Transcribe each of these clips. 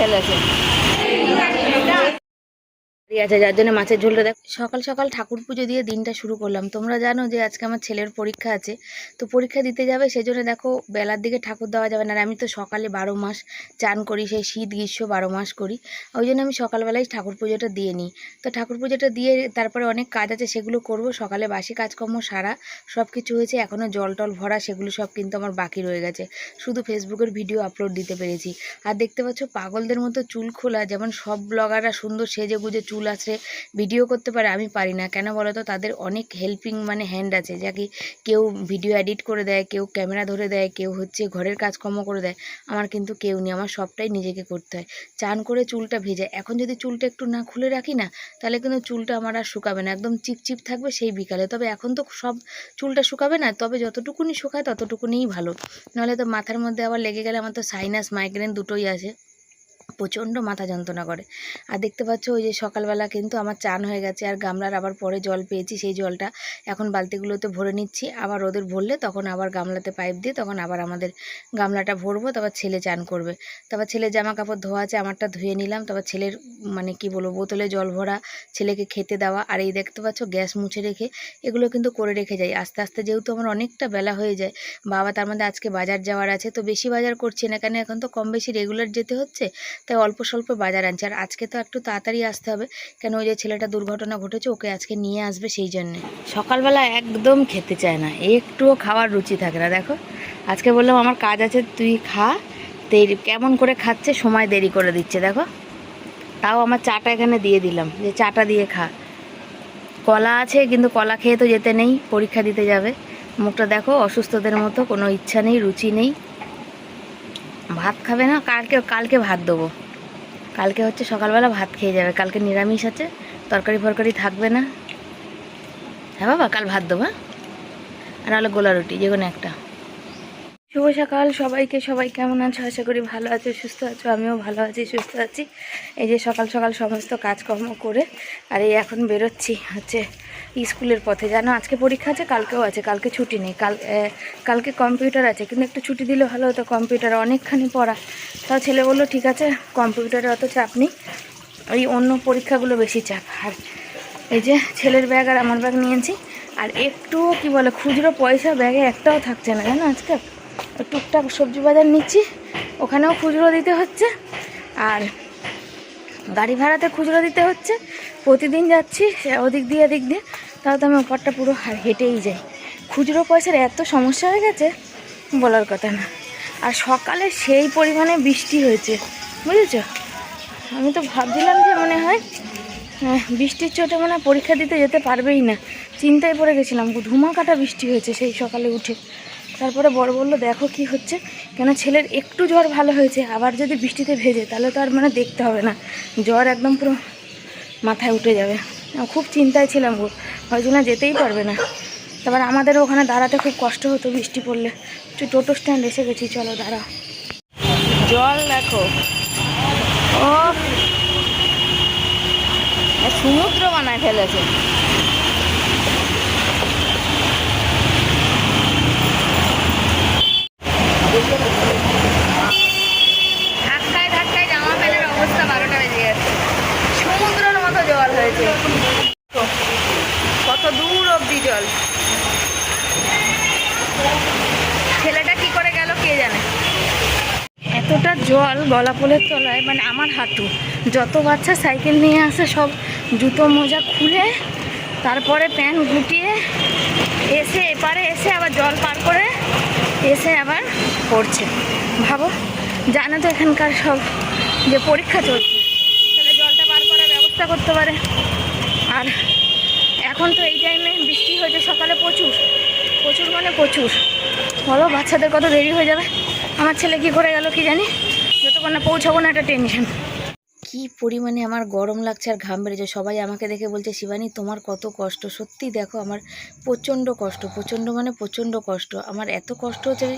ফেলেছে ঠিক আছে, যার জন্য মাছের ঝোলটা দেখ। সকাল সকাল ঠাকুর পুজো দিয়ে দিনটা শুরু করলাম। তোমরা জানো যে আজকে আমার ছেলের পরীক্ষা আছে। তো পরীক্ষা দিতে যাবে সেই জন্য দেখো বেলার দিকে ঠাকুর দেওয়া যাবে না। আর আমি তো সকালে বারো মাস চান করি, সেই শীত গ্রীষ্ম বারো মাস করি। ওই জন্য আমি সকালবেলায় ঠাকুর পুজোটা দিয়ে নিই। তো ঠাকুর পুজোটা দিয়ে তারপরে অনেক কাজ আছে, সেগুলো করব। সকালে বাসি কাজকর্ম সারা সব কিছু হয়েছে। এখনও জল টল ভরা, সেগুলো সব কিন্তু আমার বাকি রয়ে গেছে। শুধু ফেসবুকের ভিডিও আপলোড দিতে পেরেছি। আর দেখতে পাচ্ছ, পাগলদের মতো চুল খোলা, যেমন সব ব্লগাররা সুন্দর সেজে গুজে চুল আছে ভিডিও করতে পারে, আমি পারি না। কেন বলো তো তাদের অনেক হেল্পিং মানে হ্যান্ড আছে। যা কি কেউ ভিডিও এডিট করে দেয়, কেউ ক্যামেরা ধরে দেয়, কেউ হচ্ছে ঘরের কাজকর্ম করে দেয়। আমার কিন্তু কেউ নেই, আমার সবটাই নিজেকে করতে হয়। চান করে চুলটা ভেজে, এখন যদি চুলটা একটু না খুলে রাখি না, তাহলে কিন্তু চুলটা আমার আর শুকাবে না। একদম চিপচিপ থাকবে সেই বিকালে। তবে এখন তো সব চুলটা শুকাবে না, তবে যতটুকুনি শুকায় ততটুকুনিই ভালো। নাহলে তো মাথার মধ্যে আবার লেগে গেলে আমার তো সাইনাস মাইগ্রেন দুটোই আছে। প্রচণ্ড মাথা যন্ত্রণা করে। আর দেখতে পাচ্ছ ওই যে সকালবেলা কিন্তু আমার চান হয়ে গেছে, আর গামলার আবার পরে জল পেয়েছি, সেই জলটা এখন বালতিগুলোতে ভরে নিচ্ছি। আবার ওদের ভরলে তখন আবার গামলাতে পাইপ দিয়ে তখন আবার আমাদের গামলাটা ভরবো, তারপর ছেলে চান করবে। তারপর ছেলে জামা কাপড় ধোয়া আছে, আমারটা ধুয়ে নিলাম, তারপর ছেলের মানে কি বলব, বোতলে জল ভরা, ছেলেকে খেতে দেওয়া, আর এই দেখতে পাচ্ছ গ্যাস মুছে রেখে এগুলো কিন্তু করে রেখে যাই। আস্তে আস্তে যেহেতু আমার অনেকটা বেলা হয়ে যায়, বাবা তার মধ্যে আজকে বাজার যাওয়ার আছে, তো বেশি বাজার করছি না কেন, এখন তো কম বেশি রেগুলার যেতে হচ্ছে তাই অল্প স্বল্প বাজার আনছে। আর আজকে তো একটু তাড়াতাড়ি আসতে হবে। কেন ওই যে ছেলেটা দুর্ঘটনা ঘটেছে, ওকে আজকে নিয়ে আসবে সেই জন্যে। সকালবেলা একদম খেতে চায় না। একটুও খাওয়ার রুচি থাকে না। দেখো, আজকে বললাম, আমার কাজ আছে, তুই খা। দেরি, কেমন করে খাচ্ছে, সময় দেরি করে দিচ্ছে। দেখো, তাও আমার চাটা এখানে দিয়ে দিলাম। যে চাটা দিয়ে খা। কলা আছে, কিন্তু কলা খেয়ে তো যেতে নেই, পরীক্ষা দিতে যাবে। মুখটা দেখো, অসুস্থদের মতো, কোনো ইচ্ছা নেই, রুচি নেই। ভাত খাবে না, কালকে কালকে ভাত দেবো। কালকে হচ্ছে সকালবেলা ভাত খেয়ে যাবে, কালকে নিরামিষ আছে, তরকারি ফরকারি থাকবে না। হ্যাঁ বাবা, কাল ভাত দেবো হ্যাঁ? আর হলো গোলা রুটি, যে কোনো একটা। শুভ সকাল, সবাইকে, সবাই কেমন আছো? আশা করি ভালো আছো, সুস্থ আছো, আমিও ভালো আছি, সুস্থ আছি। এই যে সকাল সকাল সমস্ত কাজকর্ম করে, আর এই এখন বেরোচ্ছি হচ্ছে স্কুলের পথে। জানো, আজকে পরীক্ষা আছে, কালকেও আছে, কালকে ছুটি নেই। কাল কালকে কম্পিউটার আছে, কিন্তু একটু ছুটি দিলে ভালো হতো, কম্পিউটার অনেকখানি পড়া। তাও ছেলে বলল, ঠিক আছে, কম্পিউটারে অত চাপ নেই, ওই অন্য পরীক্ষাগুলো বেশি চাপ। আর এই যে ছেলের ব্যাগ আর আমার ব্যাগ নিয়েছি আর একটুও কি বলে, খুচরো পয়সা ব্যাগে একটাও থাকছে না, জানো আজকে? তো টুকটাক সবজি বাজার নিচ্ছি। ওখানেও খুচরো দিতে হচ্ছে। আর গাড়ি ভাড়াতে খুচরো দিতে হচ্ছে। প্রতিদিন যাচ্ছি ওদিক দিয়ে এদিক দিয়ে। তাও তো আমি ওপারটা পুরো হেঁটেই যাই। খুচরো পয়সার এত সমস্যা হয়ে গেছে বলার কথা না। আর সকালে সেই পরিমাণে বৃষ্টি হয়েছে বুঝেছ? আমি তো ভাবছিলাম যে মনে হয় হ্যাঁ, বৃষ্টির চোটে মনে পরীক্ষা দিতে যেতে পারবেই না। চিন্তায় পড়ে গেছিলাম ধুমা কাটা বৃষ্টি হয়েছে সেই সকালে উঠে। তারপরে বড় বলল, দেখো কি হচ্ছে। কেন ছেলের একটু জ্বর ভালো হয়েছে, আবার যদি বৃষ্টিতে ভেজে, তাহলে তো আর মানে দেখতে হবে না। জ্বর একদম পুরো মাথায় উঠে যাবে। খুব চিন্তায় ছিলাম গো হয়তো না যেতেই পারবে না। তারপর আমাদের ওখানে দাঁড়াতে খুব কষ্ট হতো বৃষ্টি পড়লে। একটু টোটো স্ট্যান্ড এসে গেছি, চলো দাঁড়াও। জল দেখো। ও সমুদ্র বানায় ফেলেছে ধাক্কায় ধাক্কায় জামা প্যান্টের অবস্থা বারোটা বেজে গেছে সমুদ্রের মতো জল হয়েছে কত দূর অবধি জল ছেলেটা কি করে গেল কে জানে এতটা জল গলা পোলের তলায় মানে আমার হাঁটু। যত বাচ্চা সাইকেল নিয়ে আসে, সব জুতো মোজা খুলে, তারপরে প্যান্ট গুটিয়ে, এসে এপারে এসে আবার জল পার করে এসে আবার পড়ছে। ভাবো, জানে তো এখানকার সব যে পরীক্ষা চলছে। তাহলে জলটা পার করার ব্যবস্থা করতে পারে। আর এখন তো এই টাইমে বৃষ্টি হয়েছে, সকালে প্রচুর। প্রচুর মানে প্রচুর। বলো, বাচ্চাদের কত দেরি হয়ে যাবে? আমার ছেলে কি করে গেল কি জানি? যতক্ষণ না, পৌঁছাবো না, একটা টেনশন কি পরিমাণে আমার গরম লাগছে আর ঘাম বেড়েছে। সবাই আমাকে দেখে বলছে, শিবানী, তোমার কত কষ্ট? সত্যি দেখো, আমার প্রচণ্ড কষ্ট, প্রচণ্ড মানে প্রচণ্ড কষ্ট। আমার এত কষ্ট হচ্ছে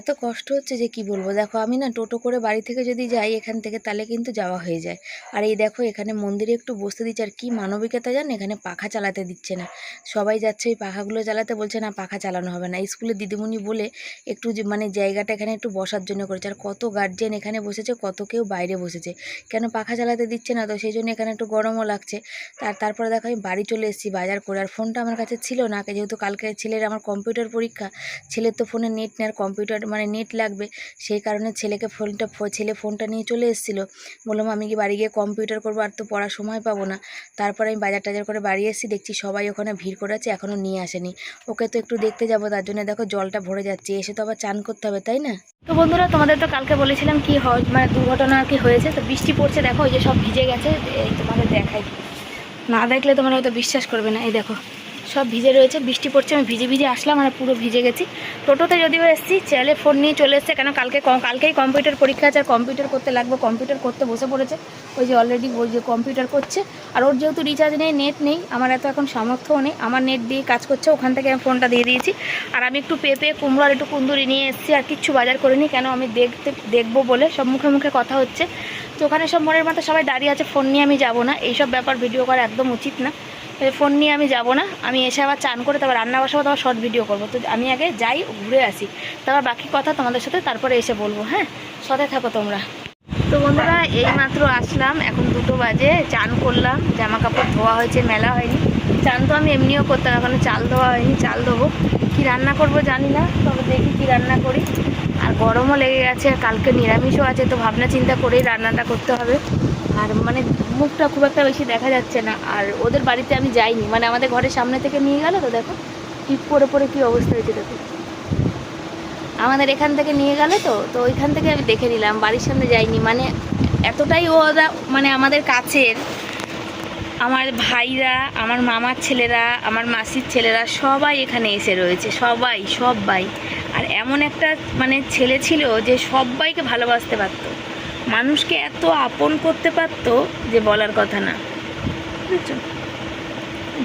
এত কষ্ট হচ্ছে যে কি বলব? দেখো, আমি না টোটো করে বাড়ি থেকে যদি যাই, এখান থেকে তাহলে কিন্তু যাওয়া হয়ে যায়। আর এই দেখো, এখানে মন্দিরে একটু বসতে দিচ্ছে। আর কি মানবিকতা জান? এখানে পাখা চালাতে দিচ্ছে না। সবাই যাচ্ছে ওই পাখাগুলো চালাতে, বলছে না, পাখা চালানো হবে না। স্কুলের দিদিমণি বলে একটু মানে জায়গাটা এখানে একটু বসার জন্য করেছে। আর কত গার্জেন এখানে বসেছে, কত কেউ বাইরে বসেছে। কেন পাখা চালাতে দিচ্ছে না? তো সেই জন্য এখানে একটু গরমও লাগছে। তার তারপরে দেখো, আমি বাড়ি চলে এসেছি বাজার করে। আর ফোনটা আমার কাছে ছিল না, যেহেতু কালকে ছেলের আমার কম্পিউটার পরীক্ষা, ছেলের তো ফোনে নেট নেয় আর কম্পিউটার মানে নেট লাগবে, সেই কারণে ছেলেকে ফোনটা ছেলে ফোনটা নিয়ে চলে এসেছিল। বললাম, আমি কি বাড়ি গিয়ে কম্পিউটার করব? আর তো পড়ার সময় পাবো না। তারপরে আমি বাজার টাজার করে বাড়ি এসেছি, দেখছি সবাই ওখানে ভিড় করে আছে এখনও নিয়ে আসেনি। ওকে তো একটু দেখতে যাব, তার জন্য দেখো জলটা ভরে যাচ্ছে, এসে তো আবার চান করতে হবে, তাই না? তো বন্ধুরা, তোমাদের তো কালকে বলেছিলাম কি হয় মানে দুর্ঘটনা আর কি হয়েছে, তো বৃষ্টি পড়ছে, দেখো, ওই যে সব ভিজে গেছে তোমাদের দেখাই। না দেখলে তোমরা হয়তো বিশ্বাস করবে না, এই দেখো। সব ভিজে রয়েছে, বৃষ্টি পড়ছে, আমি ভিজে ভিজে আসলাম আর পুরো ভিজে গেছি। টোটোতে যদিও এসেছি, ছেলে ফোন নিয়ে চলে এসেছে, কেন কালকে কালকেই কম্পিউটার পরীক্ষা আছে, আর কম্পিউটার করতে লাগবে কম্পিউটার করতে বসে পড়েছে। ওই যে অলরেডি ওই যে কম্পিউটার করছে, আর ওর যেহেতু রিচার্জ নেই নেট নেই, আমার এত এখন সামর্থ্যও নেই, আমার নেট দিয়ে কাজ করছে, ওখান থেকে আমি ফোনটা দিয়ে দিয়েছি। আর আমি একটু পেঁপে, কুমড়ো আর একটু কুন্দুরি নিয়ে এসেছি, আর কিচ্ছু বাজার করিনি, কেন আমি দেখতে, দেখব বলে সব মুখে মুখে কথা হচ্ছে। তো ওখানে সব মনের মতো সবাই দাঁড়িয়ে আছে ফোন নিয়ে আমি যাব না, এইসব ব্যাপার ভিডিও করা একদম উচিত না। ফোন নিয়ে আমি যাব না। আমি এসে আবার চান করে তারপর রান্না বসাবো, তারপর শর্ট ভিডিও করব। তো আমি আগে যাই, ঘুরে আসি। তারপর বাকি কথা তোমাদের সাথে তারপরে এসে বলব হ্যাঁ? সাথে থাকো তোমরা। তো বন্ধুরা এই মাত্র আসলাম। এখন দুটো বাজে, চান করলাম। জামা কাপড় ধোয়া হয়েছে, মেলা হয়নি। চান তো আমি এমনিও করতাম, এখনও চাল ধোয়া হয়নি, চাল দেবো কি রান্না করব জানি না, তবে দেখি কি রান্না করি। আর গরমও লেগে গেছে, আর কালকে নিরামিষও আছে, তো ভাবনা চিন্তা করেই রান্নাটা করতে হবে। আর মানে মুখটা খুব একটা বেশি দেখা যাচ্ছে না। আর ওদের বাড়িতে আমি যাইনি। মানে আমাদের ঘরের সামনে থেকে নিয়ে গেল তো দেখো টিপ পরে পরে কী অবস্থা হয়েছে দেখো। আমাদের এখান থেকে নিয়ে গেল তো তো ওইখান থেকে আমি দেখে নিলাম, বাড়ির সামনে যাইনি। মানে এতটাই ওরা মানে আমাদের কাছের, আমার ভাইরা, আমার মামার ছেলেরা, আমার মাসির ছেলেরা সবাই এখানে এসে রয়েছে, সবাই সবাই। আর এমন একটা মানে ছেলে ছিল যে সবাইকে ভালোবাসতে পারতো। মানুষকে এত আপন করতে পারতো যে বলার কথা না, বুঝেছ?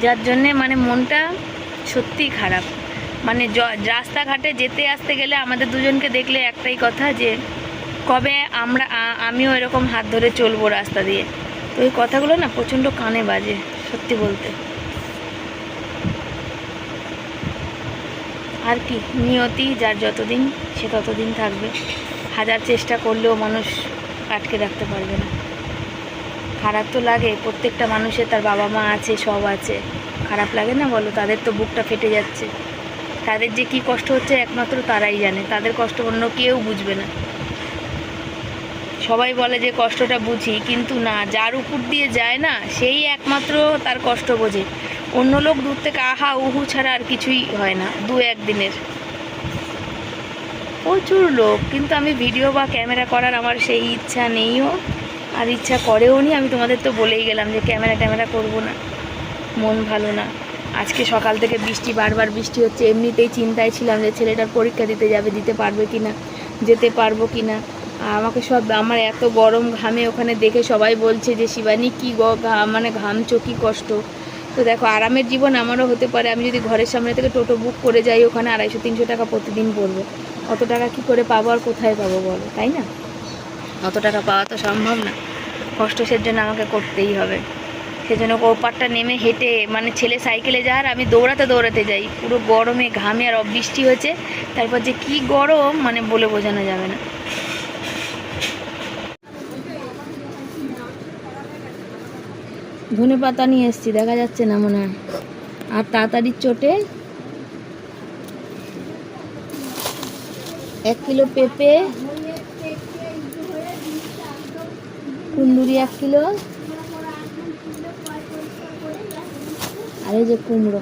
যার জন্যে মানে মনটা সত্যিই খারাপ। মানে রাস্তাঘাটে যেতে আসতে গেলে আমাদের দুজনকে দেখলে একটাই কথা যে, কবে আমরা আমিও এরকম হাত ধরে চলবো রাস্তা দিয়ে? তো এই কথাগুলো না প্রচণ্ড কানে বাজে, সত্যি বলতে। আর কি, নিয়তি যার যতদিন, সে ততদিন থাকবে। হাজার চেষ্টা করলেও মানুষ আটকে রাখতে পারবে না। খারাপ তো লাগে, প্রত্যেকটা মানুষের তার বাবা মা আছে, সব আছে। খারাপ লাগে না বলো? তাদের তো বুকটা ফেটে যাচ্ছে। তাদের যে কি কষ্ট হচ্ছে একমাত্র তারাই জানে। তাদের কষ্ট অন্য কেউ বুঝবে না। সবাই বলে যে কষ্টটা বুঝি, কিন্তু না, যার উপর দিয়ে যায় না, সেই একমাত্র তার কষ্ট বোঝে। অন্য লোক দূর থেকে আহা, উহু ছাড়া আর কিছুই হয় না দু একদিনের প্রচুর লোক, কিন্তু আমি ভিডিও বা ক্যামেরা করার আমার সেই ইচ্ছা নেইও। আর ইচ্ছা করেও নি, আমি তোমাদের তো বলেই গেলাম যে ক্যামেরা ট্যামেরা করব না। মন ভালো না। আজকে সকাল থেকে বৃষ্টি, বারবার বৃষ্টি হচ্ছে, এমনিতেই চিন্তায় ছিলাম যে ছেলেটার পরীক্ষা দিতে যাবে, দিতে পারবে কি না যেতে পারব কি না আমাকে সব, আমার এত গরম ঘামে ওখানে দেখে সবাই বলছে যে, শিবানী, কী গ মানে ঘামছো, কী কষ্ট? তো দেখো, আরামের জীবন আমারও হতে পারে। আমি যদি ঘরের সামনে থেকে টোটো বুক করে যাই, ওখানে আড়াইশো, তিনশো টাকা প্রতিদিন পড়ব। অত টাকা কি করে পাবো আর কোথায় পাবো বলো, তাই না? অত টাকা পাওয়া তো সম্ভব না। কষ্ট জন্য আমাকে করতেই হবে। সেজন্য ওপারটা নেমে হেঁটে মানে ছেলে সাইকেলে যায় আর আমি দৌড়াতে দৌড়াতে যাই। পুরো গরমে ঘামে আর বৃষ্টি হয়েছে। তারপর যে কি গরম মানে বলে বোঝানো যাবে না। ধনে পাতা নিয়ে এসছি, দেখা যাচ্ছে না মনে হয়। আর তাড়াতাড়ির চোটে এক কিলো পেঁপে, কুন্দুরি এক কিলো, আর এই যে কুমড়ো।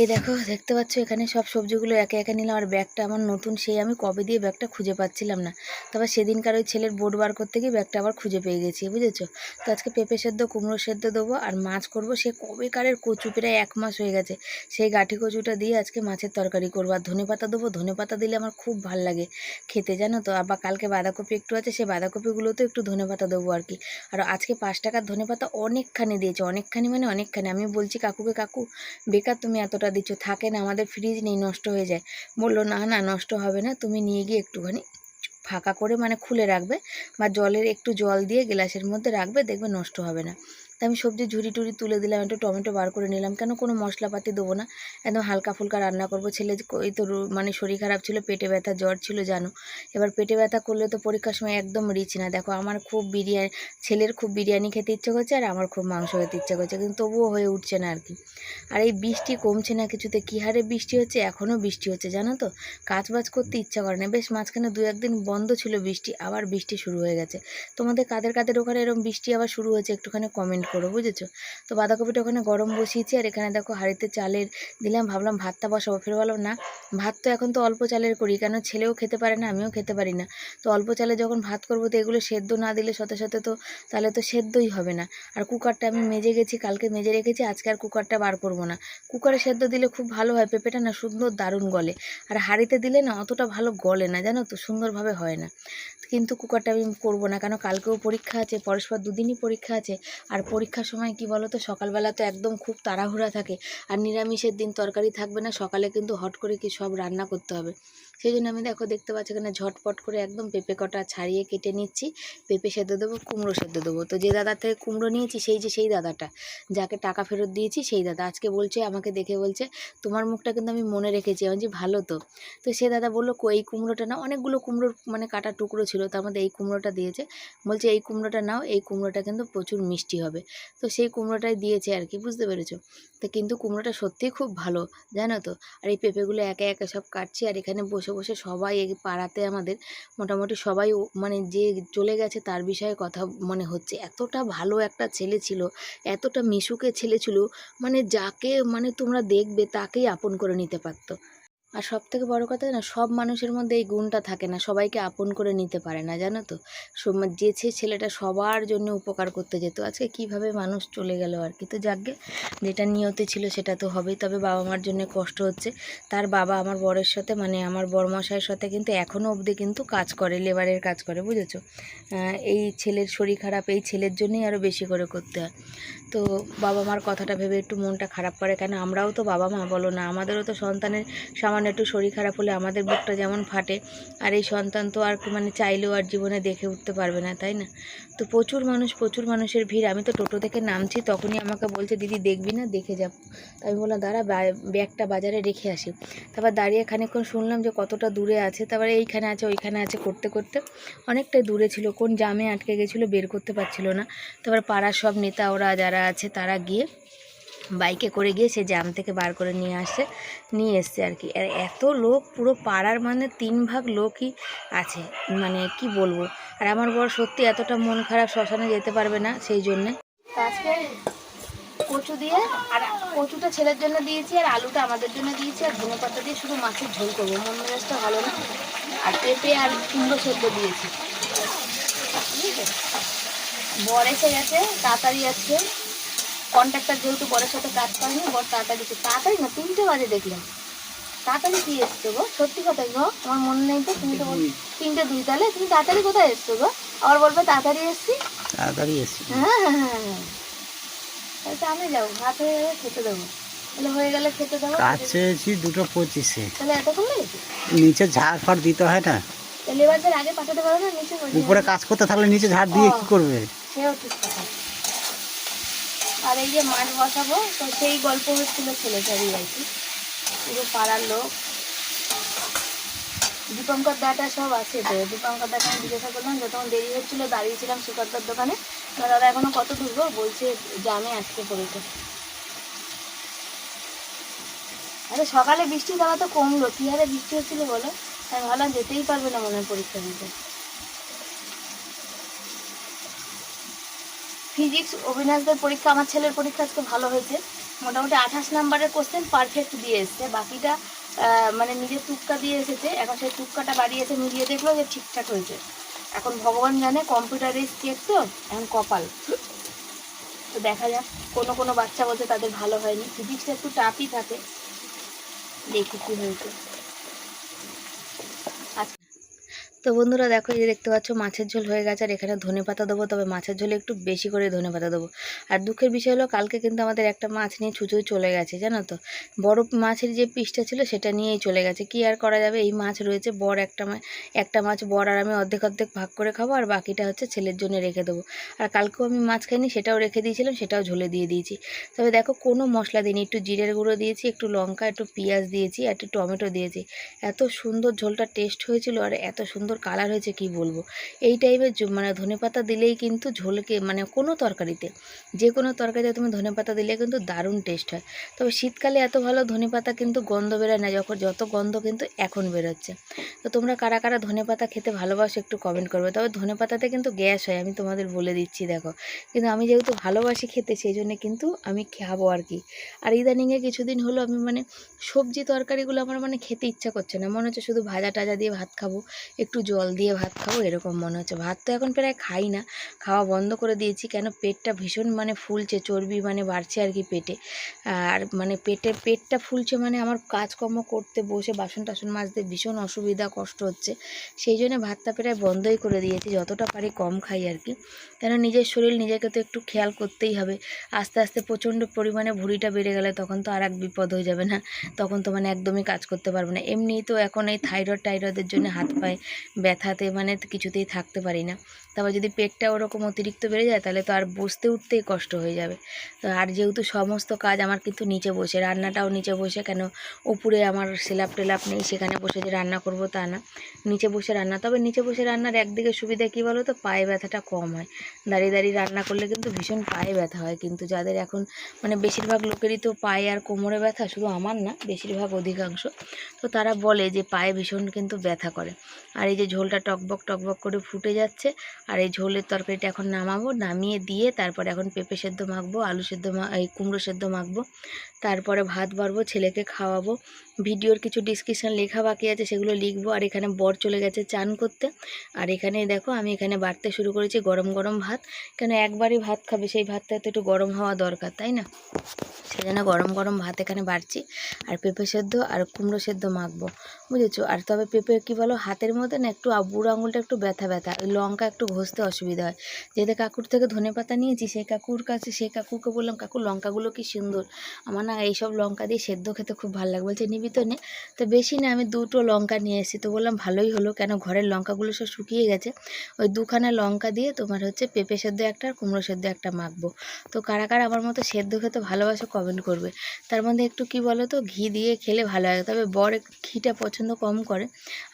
এই দেখো, দেখতে পাচ্ছ এখানে সব সবজিগুলো একে একে নিলাম। আর ব্যাগটা আমার নতুন, সেই আমি কবে দিয়ে ব্যাগটা খুঁজে পাচ্ছিলাম না। তবে সেদিনকার ওই ছেলের বোর্ড বার করতে গিয়ে ব্যাগটা আবার খুঁজে পেয়ে গেছি, বুঝেছ? তো আজকে পেঁপে সেদ্ধ, কুমড়ো সেদ্ধ দেবো, আর মাছ করব। সে কবেকারের কচু, প্রায় এক মাস হয়ে গেছে। সেই গাঠি কচুটা দিয়ে আজকে মাছের তরকারি করব। আর ধনে পাতা দেবো। ধনে পাতা দিলে আমার খুব ভালো লাগে খেতে, জানো তো? আবার কালকে বাঁধাকপি একটু আছে সেই বাঁধাকপিগুলোতেও একটু ধনে পাতা দেবো আর কি। আর আজকে পাঁচ টাকার ধনে পাতা অনেকখানি দিয়েছে। অনেকখানি মানে অনেকখানি। আমি বলছি, কাকুকে, কাকু, বেকার তুমি এতটা দিচ্ছ, থাকে না, আমাদের ফ্রিজ নেই, নষ্ট হয়ে যায়। বলল, না না, নষ্ট হবে না, তুমি নিয়ে গিয়ে একটুখানি ফাঁকা করে মানে খুলে রাখবে বা জলের একটু জল দিয়ে গ্লাসের মধ্যে রাখবে, দেখবে নষ্ট হবে না। তা আমি সবজি ঝুড়ি টুড়ি তুলে দিলাম, একটু টমেটো বার করে নিলাম। কেন কোনো মশলাপাতি দেবো না? একদম হালকা ফুলকা রান্না করব। ছেলে ওই তো মানে শরীর খারাপ ছিল, পেটে ব্যথা, জ্বর ছিল, জানো। এবার পেটে ব্যথা করলে তো পরীক্ষার সময় একদম রিচ না। দেখো, আমার খুব বিরিয়ানি ছেলের খুব বিরিয়ানি খেতে ইচ্ছে করছে আর আমার খুব মাংস খেতে ইচ্ছে করছে, কিন্তু তবুও হয়ে উঠছে না আর কি। আর এই বৃষ্টি কমছে না কিছুতে, কী হারে বৃষ্টি হচ্ছে? এখনও বৃষ্টি হচ্ছে, জানো তো? কাজ বাজ করতে ইচ্ছা করে না। বেশ মাঝখানে দু একদিন বন্ধ ছিল বৃষ্টি, আবার বৃষ্টি শুরু হয়ে গেছে। তোমাদের কাদের কাদের ওখানে এরকম বৃষ্টি আবার শুরু হয়েছে? একটুখানি কমেন্ট করো, বুঝেছ? তো বাঁধাকপিটা ওখানে গরম বসিয়েছি, আর এখানে দেখো হাঁড়িতে চালের দিলাম, ভাবলাম ভাতটা বসাবো। ফের ভাবলাম না, ভাত তো এখন তো অল্প চালের করি, কেন ছেলেও খেতে পারে না, আমিও খেতে পারি না। তো অল্প চালে যখন ভাত করব, তো এগুলো সেদ্ধ না দিলে সাথে সাথে তো, তাহলে তো সেদ্ধই হবে না। আর কুকারটা আমি মেজে গেছি, কালকে মেজে রেখেছি, আজকে আর কুকারটা বার করব না। কুকারে সেদ্ধ দিলে খুব ভালো হয়, পেঁপেটা না সুন্দর দারুণ গলে। আর হাঁড়িতে দিলে না অতটা ভালো গলে না, জানো তো, সুন্দরভাবে হয় না। কিন্তু কুকারটা আমি করব না, কেন কালকেও পরীক্ষা আছে, পরস্পর দুদিনই পরীক্ষা আছে, আর পরীক্ষার সময় কি বলো তো সকালবেলা তো একদম খুব তাড়াহুড়া থাকে। আর নিরামিষের দিন তরকারি থাকবে না, সকালে কিন্তু হট করে কি সব রান্না করতে হবে। সেই জন্য আমি দেখো দেখতে পাচ্ছি এখানে ঝটপট করে একদম পেঁপে কটা ছাড়িয়ে কেটে নিচ্ছি। পেঁপে সেদ্ধ দেবো কুমড়ো সেদ্ধ দেবো। তো যে দাদার থেকে কুমড়ো নিয়েছি সেই যে সেই দাদাটা যাকে টাকা ফেরত দিয়েছি সেই দাদা। আজকে বলছে আমাকে দেখে বলছে তোমার মুখটা কিন্তু আমি মনে রেখেছি আমি যে ভালো তো। তো সে দাদা বলল "কই, এই কুমড়োটা না অনেকগুলো কুমড়োর মানে কাটা টুকরো ছিল তার মধ্যে এই কুমড়োটা দিয়েছে। বলছে এই কুমড়োটা নাও এই কুমড়োটা কিন্তু প্রচুর মিষ্টি হবে। তো সেই কুমড়োটাই দিয়েছে আর কি বুঝতে পেরেছ? তো কিন্তু কুমড়োটা সত্যিই খুব ভালো জানো তো? আর এই পেঁপেগুলো একে একে সব কাটছি আর এখানে বসে বসে বসে সবাই এই পাড়াতে আমাদের মোটামুটি সবাই মানে যে চলে গেছে তার বিষয়ে কথা মনে হচ্ছে। এতটা ভালো একটা ছেলে ছিল, এতটা মিশুকে ছেলে ছিল মানে যাকে মানে তোমরা দেখবে তাকেই আপন করে নিতে পারতো। আর সব থেকে বড় কথা না, সব মানুষের মধ্যে এই গুণটা থাকে না, সবাইকে আপন করে নিতে পারে না, জানো তো? সম- যে ছেলেটা সবার জন্য উপকার করতে যেত, আজকে কীভাবে মানুষ চলে গেল আর কি? তো যাকগে, যেটা নিয়তে ছিল সেটা তো হবেই, তবে বাবা মার জন্য কষ্ট হচ্ছে। তার বাবা আমার বরের সাথে মানে আমার বরমশাইয়ের সাথে কিন্তু এখনও অবধি কিন্তু কাজ করে, লেবারের কাজ করে, বুঝেছ? এই ছেলের শরীর খারাপ, এই ছেলের জন্যই আরও বেশি করে করতে হয়। তো বাবা মার কথাটা ভেবে একটু মনটা খারাপ করে। কেন আমরাও তো বাবা মা বলো না? আমাদেরও তো সন্তানের সামান্য একটু শরীর খারাপ হলে আমাদের বুকটা যেমন ফাটে, আর এই সন্তান তো আর মানে চাইলেও আর জীবনে দেখে উঠতে পারবে না, তাই না? তো প্রচুর মানুষ, প্রচুর মানুষের ভিড়। আমি তো টোটো থেকে নামছি, তখনই আমাকে বলছে, দিদি, দেখবি না? দেখে যাব আমি বললাম, দাঁড়া ব্যাগটা বাজারে রেখে আসি। তারপর দাঁড়িয়ে খানিকক্ষণ শুনলাম যে কতটা দূরে আছে। তারপরে এইখানে আছে, ওইখানে আছে করতে করতে অনেকটাই দূরে ছিল। কোন জামে আটকে গেছিল, বের করতে পারছিল না। তারপর পাড়ার সব নেতা ওরা যারা আছে, তারা গিয়ে বাইকে করে গিয়ে সে জাম থেকে বার করে নিয়ে আসছে নিয়ে এসছে আর কি। আর এত লোক, পুরো পাড়ার মানে তিন ভাগ লোকই আছে। মানে কি বলব? আর আমার বর সত্যি এতটা মন খারাপ শ্মশানে যেতে পারবে না সেই জন্যে। কচু দিয়ে আর কচুটা ছেলের জন্য দিয়েছি আর আলুটা আমাদের জন্য দিয়েছি আর ধনে পাতা দিয়ে শুধু মাছের ঝোল করব। মন মেজাজটা ভালো না। আর পেঁপে আর কুমড়ো সেদ্ধ দিয়েছি। বর এসে গেছে, তাড়াতাড়ি আসছে। কন্ট্রাক্টর যেহেতু বরের সাথে কাজ করেনি, বর তাড়াতাড়ি তাড়াতাড়ি না, তিনটে বাজে দেখলাম। তাড়াতাড়ি কি এসছো গো? সত্যি কথাই গো আমার মনে নেই তো তুমি তো তিনটে দুই। তাহলে তুমি তাড়াতাড়ি কোথায় এসছো গো? আবার বলবে তাড়াতাড়ি এসছি? তাড়াতাড়ি এসছি। হ্যাঁ হ্যাঁ হ্যাঁ হ্যাঁ তাহলে আমি যাব ভাত হয়ে খেতে দেবো। হয়ে গেলে খেতে দেবো। দুটো পঁচিশে। তাহলে এতক্ষণ লেগেছে? নিচে ঝাড় ফাড় দিতে হয় না? আগে পাঠাতে পারো না নিচে উপরে কাজ করতে থাকলে নিচে ঝাড় দিয়ে কি করবে? সেও ঠিক কথা। আর এই যে মাছ বসাবো তো সেই গল্প হচ্ছিল ছেলে আর কি। পুরো পাড়ার লোক। দীপঙ্কর দাটা সব আছে তো। দীপঙ্কর দাকে আমি জিজ্ঞাসা করলাম যখন দেরি হচ্ছিল, দাঁড়িয়েছিলাম শিকড়দার দোকানে। দাদা, এখনও কত গো বলছে, জামে আজকে পড়েছে। আরে, সকালে বৃষ্টি দেওয়া তো কমলো। কি হারে বৃষ্টি হচ্ছিল বলো? আমি ভাবলাম, যেতেই পারবে না মনে পরীক্ষা দিতে। ফিজিক্স অবিনাশদের পরীক্ষা, আমার ছেলের পরীক্ষা আজকে ভালো হয়েছে। মোটামুটি আঠাশ নাম্বারের কোশ্চেন পারফেক্ট দিয়ে এসছে। বাকিটা মানে নিজের টুকটা দিয়ে এসেছে। এখন সেই টুকটাটা বাড়িয়েছে, মিলিয়ে দেখল যে ঠিকঠাক হয়েছে। এখন ভগবান জানে কম্পিউটারে স্কেপ তো, এখন কপাল। তো দেখা যাক, কোনো কোনো বাচ্চা বলতে তাদের ভালো হয়নি। ফিজিক্সটা একটু টাফই থাকে। দেখি কী হয়েছে। তো বন্ধুরা দেখো, এই যে দেখতে পাচ্ছ, মাছের ঝোল হয়ে গেছে, আর এখানে ধনে পাতা দেবো, তবে মাছের ঝোলে একটু বেশি করে ধনে পাতা দেবো। আর দুঃখের বিষয় হলো, কালকে কিন্তু আমাদের একটা মাছ নিয়ে ছুঁচুই চলে গেছে, জানো তো? বড় মাছের যে পিসটা ছিল, সেটা নিয়েই চলে গেছে। কি আর করা যাবে? এই মাছ রয়েছে বড় একটা একটা মাছ বড় আর আমি অর্ধেক অর্ধেক ভাগ করে খাব, আর বাকিটা হচ্ছে ছেলের জন্য রেখে দেবো। আর কালকেও আমি মাছ খাইনি, সেটাও রেখে দিয়েছিলাম, সেটাও ঝোলে দিয়ে দিয়েছি। তবে দেখো, কোনো মশলা দিইনি, একটু জিরের গুঁড়ো দিয়েছি, একটু লঙ্কা, একটু পেঁয়াজ দিয়েছি একটু টমেটো দিয়েছি। এত সুন্দর ঝোলটা টেস্ট হয়েছিল, আর এত সুন্দর কালার হয়েছে কি বলব? এই টাইপের মানে ধনেপাতা দিলেই কিন্তু ঝোলকে মানে কোনো তরকারিতে যে কোনো তরকারিতে তুমি ধনেপাতা দিলে কিন্তু দারুণ টেস্ট হয়। তবে শীতকালে এত ভালো ধনেপাতা কিন্তু গন্ধ বেরোয় না, যখন যত গন্ধ কিন্তু এখন বেরোচ্ছে। তো তোমরা কারা কারা ধনেপাতা খেতে ভালোবাসো একটু কমেন্ট করবে। তবে ধনেপাতাতে কিন্তু গ্যাস হয়, আমি তোমাদের বলে দিচ্ছি, দেখো। কিন্তু আমি যেহেতু ভালোবাসি খেতে সেই জন্য কিন্তু আমি খাব আর কি। আর ইদানিংয়ে কিছুদিন হলো আমি মানে সবজি তরকারিগুলো আমার মানে খেতে ইচ্ছা করছে না। মনে হচ্ছে শুধু ভাজা টাজা দিয়ে ভাত খাব, একটু জল দিয়ে ভাত খাব, এরকম মনে হচ্ছে। ভাত তো এখন প্রায় খাই না, খাওয়া বন্ধ করে দিয়েছি কেন পেটটা ভীষণ মানে ফুলছে, চর্বি মানে বাড়ছে আর কি পেটে। আর মানে পেটে, পেটটা ফুলছে মানে আমার কাজকর্ম করতে বসে বাসন টাসন মাজতে ভীষণ অসুবিধা, কষ্ট হচ্ছে। সেই জন্য ভাতটা প্রায় বন্ধই করে দিয়েছি, যতটা পারি কম খাই আর কি। কেন নিজের শরীর নিজেকে তো একটু খেয়াল করতেই হবে। আস্তে আস্তে প্রচণ্ড পরিমাণে ভুঁড়িটা বেড়ে গেলে তখন তো আর এক বিপদ হয়ে যাবে না, তখন তো মানে একদমই কাজ করতে পারবে না। এমনিই তো এখন এই থাইরয়েড টাইরয়েডের জন্য হাত পায়ে ব্যথাতে মানে কিছুতেই থাকতে পারি না। তারপর যদি পেটটা ওরকম অতিরিক্ত বেড়ে যায়, তাহলে তো আর বসতে উঠতেই কষ্ট হয়ে যাবে। তো আর যেহেতু সমস্ত কাজ আমার কিন্তু নিচে বসে, রান্নাটাও নিচে বসে, কেন উপরে আমার সেলাপ টেলাপ নেই, সেখানে বসে যে রান্না করব তা না। নিচে বসে রান্না, তবে নিচে বসে রান্নার একদিকে সুবিধা কী বলো তো পায়ে ব্যথাটা কম হয়। দাঁড়িয়ে দাঁড়িয়ে রান্না করলে কিন্তু ভীষণ পায়ে ব্যথা হয়, কিন্তু যাদের এখন মানে বেশিরভাগ লোকেরই তো পায়ে আর কোমরে ব্যথা, শুধু আমার না, বেশিরভাগ অধিকাংশ। তো তারা বলে যে পায়ে ভীষণ কিন্তু ব্যথা করে। আর এই যে ঝোলটা টকবক টকবক করে ফুটে যাচ্ছে। আর এই ঝোলের তরকারিটা এখন নামাবো, নামিয়ে দিয়ে তারপরে এখন পেঁপে সেদ্ধ মাখবো, আলু সেদ্ধ এই কুমড়ো সেদ্ধ মাখবো। তারপরে ভাত বাড়বো, ছেলেকে খাওয়াবো। ভিডিওর কিছু ডিসক্রিপশান লেখা বাকি আছে, সেগুলো লিখব। আর এখানে বর চলে গেছে চান করতে। আর এখানে দেখো, আমি এখানে বাড়তে শুরু করেছি গরম গরম ভাত। কেন একবারই ভাত খাবে, সেই ভাতটা তো একটু গরম হওয়া দরকার, তাই না? সেই জন্য গরম গরম ভাত এখানে বাড়ছি। আর পেঁপে সেদ্ধ আর কুমড়ো সেদ্ধ মাখবো, বুঝেছ? আর তবে পেঁপে কি বলো, হাতের মধ্যে না একটু বুড়ো আঙুলটা একটু ব্যথা ব্যথা। লঙ্কা একটু ঘষতে অসুবিধা হয়। যেতে কাকুর থেকে ধনে পাতা নিয়েছি, সেই কাকুর কাছে, সেই কাকুকে বললাম, কাকু, লঙ্কাগুলো কি সুন্দর? আমার না এইসব লঙ্কা দিয়ে সেদ্ধ খেতে খুব ভালো লাগে। বলছে, নিবি তো নে। তো বেশি না, আমি দুটো লঙ্কা নিয়ে এসেছি। তো বললাম, ভালোই হলো কেন? ঘরের লঙ্কাগুলো সব শুকিয়ে গেছে। ওই দুখানা লঙ্কা দিয়ে তোমার হচ্ছে পেঁপে সেদ্ধ একটা আর কুমড়ো সেদ্ধ একটা মাখবো। তো কারা কারা আমার মতো সেদ্ধ খেতে ভালোবাসে কমেন্ট করবে। তার মধ্যে একটু কি বলো তো ঘি দিয়ে খেলে ভালো লাগে। তবে বর ঘিটা পছন্দ কম করে।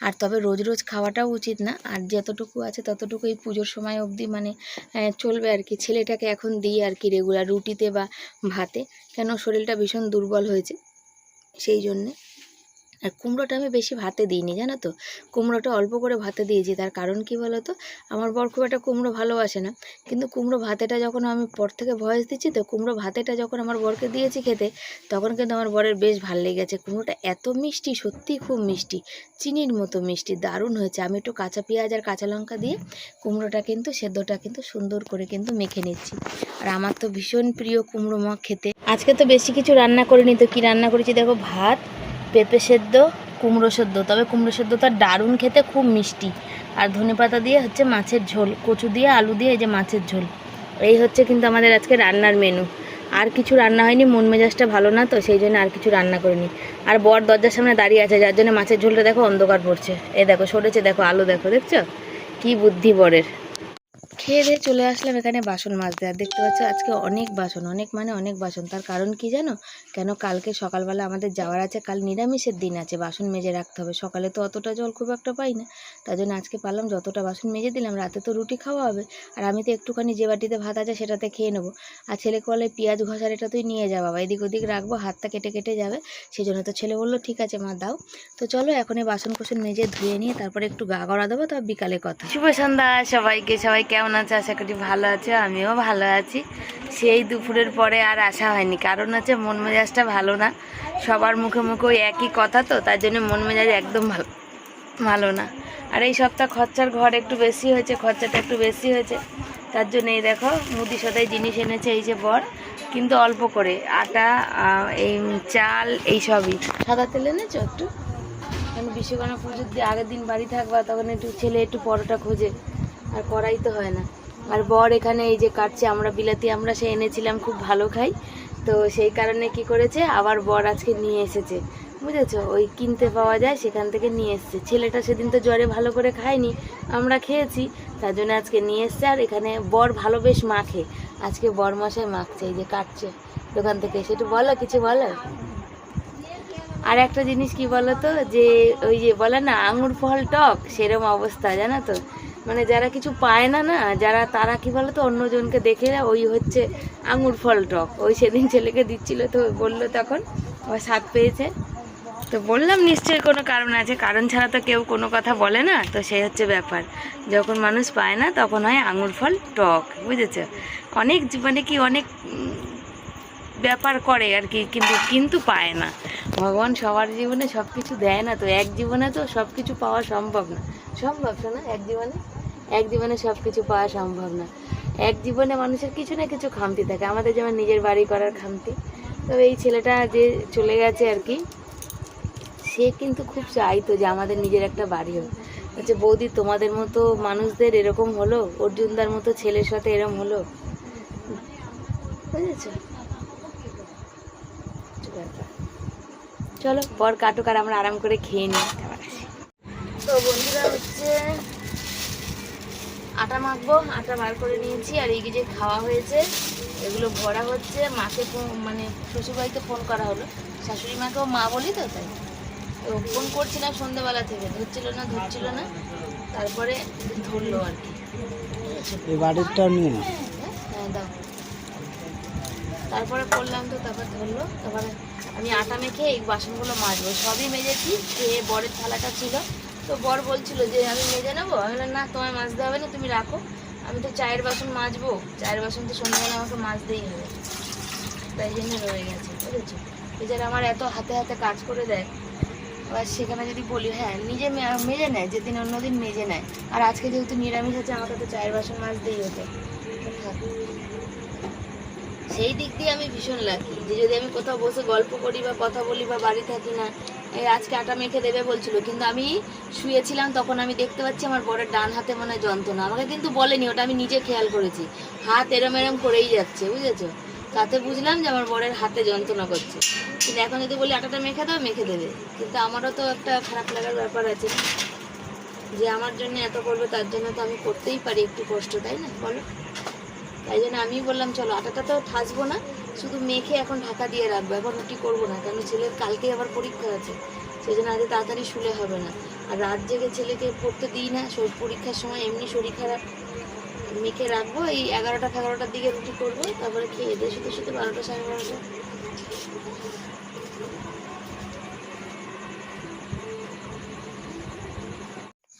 আর তবে রোজ রোজ খাওয়াটাও উচিত না। আর যতটুকু আছে ততটুকু এই পুজোর সময় অবধি মানে চলবে আর কি। ছেলেটাকে এখন দিই আর কি রেগুলার রুটিতে বা ভাতে। কেন শরীরটা ভীষণ দুর্বল হয়েছে সেই জন্যে। আর কুমড়োটা আমি বেশি ভাতে দিইনি, জানো তো? কুমড়োটা অল্প করে ভাতে দিয়েছি, তার কারণ কি বলো তো আমার বর খুব একটা কুমড়ো ভালোবাসে না, কিন্তু কুমড়ো ভাতেটা যখন আমি পর থেকে ভয়েস দিচ্ছি তো কুমড়ো ভাতেটা যখন আমার বরকে দিয়েছি খেতে, তখন কিন্তু আমার বরের বেশ ভালো লেগেছে। কুমড়োটা এত মিষ্টি সত্যিই খুব মিষ্টি, চিনির মতো মিষ্টি, দারুণ হয়েছে। আমি একটু কাঁচা পেঁয়াজ আর কাঁচা লঙ্কা দিয়ে কুমড়োটা কিন্তু, সেদ্ধটা কিন্তু সুন্দর করে কিন্তু মেখে নিচ্ছি। আর আমার তো ভীষণ প্রিয় কুমড়ো মাখ খেতে। আজকে তো বেশি কিছু রান্না করিনি, তো কি রান্না করেছি দেখো? ভাত পেঁপে সেদ্ধ, কুমড়ো সেদ্ধ। তবে কুমড়ো সেদ্ধটা দারুণ খেতে, খুব মিষ্টি। আর ধনেপাতা দিয়ে হচ্ছে মাছের ঝোল, কচু দিয়ে আলু দিয়ে এই যে মাছের ঝোল। এই হচ্ছে কিন্তু আমাদের আজকে রান্নার মেনু আর কিছু রান্না হয়নি, মন মেজাজটা ভালো না তো, সেই জন্য আর কিছু রান্না করিনি। আর বর দরজার সামনে দাঁড়িয়ে আছে, যার জন্য মাছের ঝোলটা দেখো অন্ধকার পড়ছে। এ দেখো, সরেছে, দেখো, আলু দেখো, দেখছ? কি বুদ্ধি বরের। খেয়ে দিয়ে চলে আসলাম এখানে বাসন মাজতে। আর দেখতে পাচ্ছ আজকে অনেক বাসন, অনেক মানে অনেক বাসন। তার কারণ কি জানো? কেন কালকে সকালবেলা আমাদের যাওয়ার আছে, কাল নিরামিষের দিন আছে, বাসন মেজে রাখতে হবে। সকালে তো অতটা জল খুব একটা পাই না। তার জন্য আজকে পারলাম যতটা বাসন মেজে দিলাম, রাতে তো রুটি খাওয়া হবে। আর আমি তো একটুখানি যে বাটিতে ভাত আছে সেটাতে খেয়ে নেব। আর ছেলেকে বলে পেঁয়াজ ঘষার এটা তুই নিয়ে যা বাবা, এদিক ওদিক রাখব, হাতটা কেটে কেটে যাবে। সেই জন্য তো ছেলে বলল, ঠিক আছে মা, দাও। তো চলো এখন এই বাসন কোসন মেজে ধুয়ে নিয়ে তারপরে একটু গা গড়া দেবো তারপর বিকালে কথা। শুভ সন্ধ্যা সবাইকে, সবাই কেমন আছো, আশা করি ভালো আছো, আমিও ভালো আছি। সেই দুপুরের পরে আর আসা হয়নি, কারণ হচ্ছে মন মেজাজটা ভালো না। সবার মুখে মুখে ওই একই কথা তো, তার জন্য মন মেজাজ একদম ভালো ভালো না। আর এই সপ্তাহ খরচার ঘর একটু বেশি হয়েছে, খরচাটা একটু বেশি হয়েছে। তার জন্য এই দেখো, মুদি সদাই জিনিস এনেছে, এই যে বর, কিন্তু অল্প করে, আটা এই চাল, এই সবই। সাদা তেল এনেছো একটু? কারণ বিশ্বকর্মা পুজোর দিয়ে আগের দিন বাড়ি থাকবা, তখন একটু ছেলে একটু পরোটা খোঁজে। আর করাই তো হয় না। আর বর এখানে এই যে কাটছে, আমরা বিলাতি আমরা সে এনেছিলাম, খুব ভালো খাই। তো সেই কারণে কি করেছে, আবার বর আজকে নিয়ে এসেছে। বুঝেছ? ওই কিনতে পাওয়া যায়, সেখান থেকে নিয়ে এসেছে। ছেলেটা সেদিন তো জ্বরে ভালো করে খায়নি, আমরা খেয়েছি। তার জন্য আজকে নিয়ে এসছে, আর এখানে বর ভালো বেশ মাখে। আজকে বর মশাই মাখছে, এই যে কাটছে দোকান থেকে সেটু বলো, কিছু বলো? আর একটা জিনিস কি বলো তো, যে ওই যে বলে না, আঙুর ফল টক, সেরম অবস্থা, জানো তো? মানে যারা কিছু পায় না না, যারা, তারা কি বলো তো অন্যজনকে দেখে ওই হচ্ছে আঙুর ফল টক। ওই সেদিন ছেলেকে দিচ্ছিল, তো বলল তখন ওই স্বাদ পেয়েছে। তো বললাম, নিশ্চয়ই কোনো কারণ আছে। কারণ ছাড়া তো কেউ কোনো কথা বলে না। তো সেই হচ্ছে ব্যাপার। যখন মানুষ পায় না, তখন হয় আঙুর ফল টক, বুঝেছ? অনেক মানে কি, অনেক ব্যাপার করে আর কি, কিন্তু কিন্তু পায় না। ভগবান সবার জীবনে সব কিছু দেয় না, তো এক জীবনে তো সব কিছু পাওয়া সম্ভব না। সম্ভব শোনা এক জীবনে? এক জীবনে সব কিছু পাওয়া সম্ভব না। এক জীবনে মানুষের কিছু না কিছু খামতি থাকে। আমাদের যেমন নিজের বাড়ি করার খামতি। তবে এই ছেলেটা যে চলে গেছে আর কি, সে কিন্তু খুব চাইতো যে আমাদের নিজের একটা বাড়ি হোক। হচ্ছে বৌদি, তোমাদের মতো মানুষদের এরকম হলো? অর্জুনদার মতো ছেলের সাথে এরকম হলো? বুঝেছ? চলো, পর কাটুক আর আমরা আরাম করে খেয়ে নিই। তো বন্ধুরা হচ্ছে আটা মাখবো আটা বার করে নিয়েছি আর এই যে খাওয়া হয়েছে এগুলো ভরা হচ্ছে। মাকে মানে শ্বশুরবাড়িতে ফোন করা হলো। শাশুড়ি মাকেও মা বলি তো তাই। তো ফোন করছিলাম সন্ধ্যেবেলা থেকে ধরছিল না ধরছিল না। তারপরে ধরলো আর কি। না হ্যাঁ দাও। তারপরে করলাম তো তারপর ধরলো। তারপরে আমি আটা মেখে এই বাসনগুলো মাজবো। সবই মেজেছি খেয়ে বরের থালাটা ছিল। তো বর বলছিল যে, আমি মেজে নেব? আমি বললাম, না তোমার মাজতে হবে না, তুমি রাখো। আমি তো চায়ের বাসন মাজবো। চায়ের বাসন তো সন্ধ্যাবেলা আমাকে মাজতেই হবে। তাই জন্য রয়ে গেছে, বুঝেছ? এছাড়া আমার এত হাতে হাতে কাজ করে দেয়। আবার সেখানে যদি বলি হ্যাঁ নিজে মেজে নেয়, যেদিন অন্যদিন মেজে নেয়। আর আজকে যেহেতু নিরামিষ আছে, আমাকে তো চায়ের বাসন মাজতেই হতো। সেই দিক দিয়ে আমি ভীষণ লাকি যে যদি আমি কোথাও বসে গল্প করি বা কথা বলি বা বাড়ি থাকি না আজকে আটা মেখে দেবে বলছিল, কিন্তু আমি শুয়েছিলাম তখন আমি দেখতে পাচ্ছি আমার বরের ডান হাতে মনে হয় যন্ত্রণা। আমাকে কিন্তু বলেনি, ওটা আমি নিজে খেয়াল করেছি। হাত এরম এরম করেই যাচ্ছে, বুঝেছ? তাতে বুঝলাম যে আমার বরের হাতে যন্ত্রণা করছে। কিন্তু এখন যদি বলি আটাটা মেখে দাও, মেখে দেবে। কিন্তু আমারও তো একটা খারাপ লাগার ব্যাপার আছে যে আমার জন্য এত করবে, তার জন্য তো আমি করতেই পারি একটু কষ্ট, তাই না? বলো। তাই জন্য আমি বললাম, চলো আটাটা তো ঠাসবো না। শুধু মেখে এখন ঢাকা দিয়ে রাখব, এখন রুটি করব না? কারণ ছেলের কালকে আবার পরীক্ষা আছে সেই জন্য আজ তাড়াতাড়ি শুলে হবে না। আর রাত জেগে ছেলেকে পড়তে দিই না পরীক্ষার সময় এমনি শরীর খারাপ। মেখে রাখব, এই এগারোটা, এগারোটার দিকে রুটি করব, তারপরে খেয়ে দিয়ে শুধু শুধু বারোটা, সাড়ে বারোটা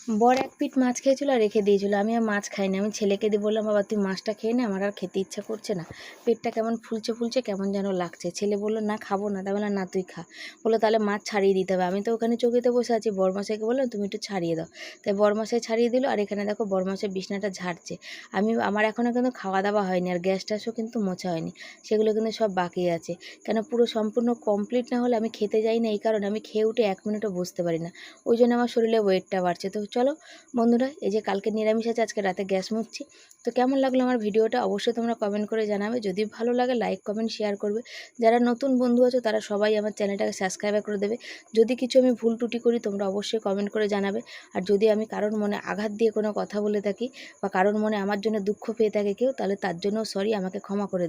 বর এক পিঠ মাছ খেয়েছিল আর রেখে দিয়েছিল। আমি আর মাছ খাইনি। আমি ছেলেকে দিয়ে বললাম, বাবা, তুই মাছটা খেয়ে নে, আমার আর খেতে ইচ্ছা করছে না। পেটটা কেমন ফুলছে ফুলছে, কেমন যেন লাগছে। ছেলে বলল, না, খাব না। তাই বললাম না, তুই খা। বলল, তাহলে মাছ ছাড়িয়ে দিতে হবে। আমি তো ওখানে চৌকিতে বসে আছি। বরমাসাইকে বললাম, তুমি একটু ছাড়িয়ে দাও। তাই বরমাসাই ছাড়িয়ে দিল আর এখানে দেখো বরমাসাই বিছনাটা ঝাড়ছে। আমি, আমার এখনও কিন্তু খাওয়া দাওয়া হয়নি আর গ্যাস ট্যাসও কিন্তু মোছা হয়নি। সেগুলো কিন্তু সব বাকি আছে। কেন পুরো সম্পূর্ণ কমপ্লিট না হলে আমি খেতে যাই না এই কারণে। আমি খেয়ে উঠে এক মিনিটও বসতে পারি না। ওই জন্য আমার শরীরে ওয়েটটা বাড়ছে। তো চলো বন্ধুরা, এই যে কালকে নিরামিষ আছে, আজকে রাতে গ্যাস মুছছি। তো কেমন লাগল আমার ভিডিওটা অবশ্যই তোমরা কমেন্ট করে জানাবে। যদি ভালো লাগে লাইক কমেন্ট শেয়ার করবে। যারা নতুন বন্ধু আছো, তারা সবাই আমার চ্যানেলটাকে সাবস্ক্রাইব করে দেবে। যদি কিছু আমি ভুল ত্রুটি করি, তোমরা অবশ্যই কমেন্ট করে জানাবে। আর যদি আমি কারোর মনে আঘাত দিয়ে কোনো কথা বলে থাকি বা কারোর মনে আমার জন্য দুঃখ পেয়ে থাকে কেউ, তাহলে তার জন্য সরি আমাকে ক্ষমা করে